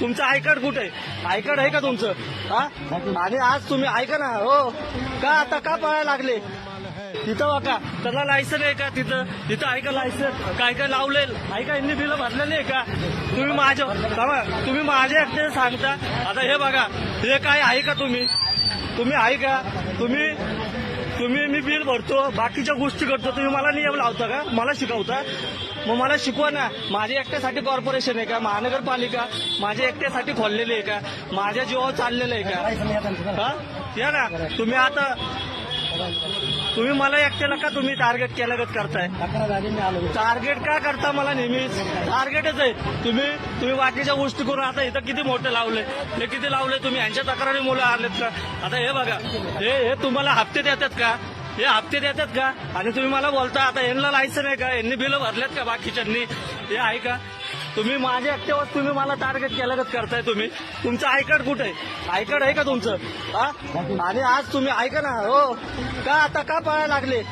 तुमचं आय कुठे? आहे आय कार्ड आहे का तुमचं? हा? आणि आज तुम्ही ऐका ना हो. का आता का पळायला लागले? तिथं बघा त्याला लायसन आहे का तिथं? तिथं ऐका लायसन काय काय लावले ऐका यांनी बिलं भरलेली आहे का? तुम्ही माझ्या तुम्ही माझ्या एकटे सांगता. आता हे बघा हे काय आहे का तुम्ही? तुम्ही आहे का? तुम्ही तुम्ही मी बिल भरतो. बाकीच्या गोष्टी करतो. तुम्ही मला नियम लावता का? मला शिकवता? मग मला शिकवा ना. माझ्या एकट्यासाठी कॉर्पोरेशन आहे का? महानगरपालिका माझ्या एकट्यासाठी खोललेली आहे का? माझ्या जीवावर चाललेलं आहे का? हा? या ना. तुम्ही आता तुम्ही मला एकट्याला का तुम्ही टार्गेट केल्यागत करताय? टार्गेट का करता मला नेहमीच टार्गेटच आहे. तुम्ही तुम्ही बाकीच्या गोष्टी करून आता इथं किती मोठे लावले हे किती लावले तुम्ही यांच्या तक्रारी मुलं आलेत का? आता हे बघा हे हे तुम्हाला हप्ते देतात का? हे हप्ते देतात का? आणि तुम्ही मला बोलता आता यांना लायसन आहे का? यांनी बिलं भरलेत का बाकीच्यांनी? हे आहे का? तुम्ही माझ्या एकट्यावर तुम्ही मला टार्गेट केल्यागत करताय तुम्ही. तुमचं आय कार्ड कुठे? आहे आय कार्ड आहे का तुमचं? हा? आणि आज तुम्ही ऐका ना हो. का आता का पळायला लागले?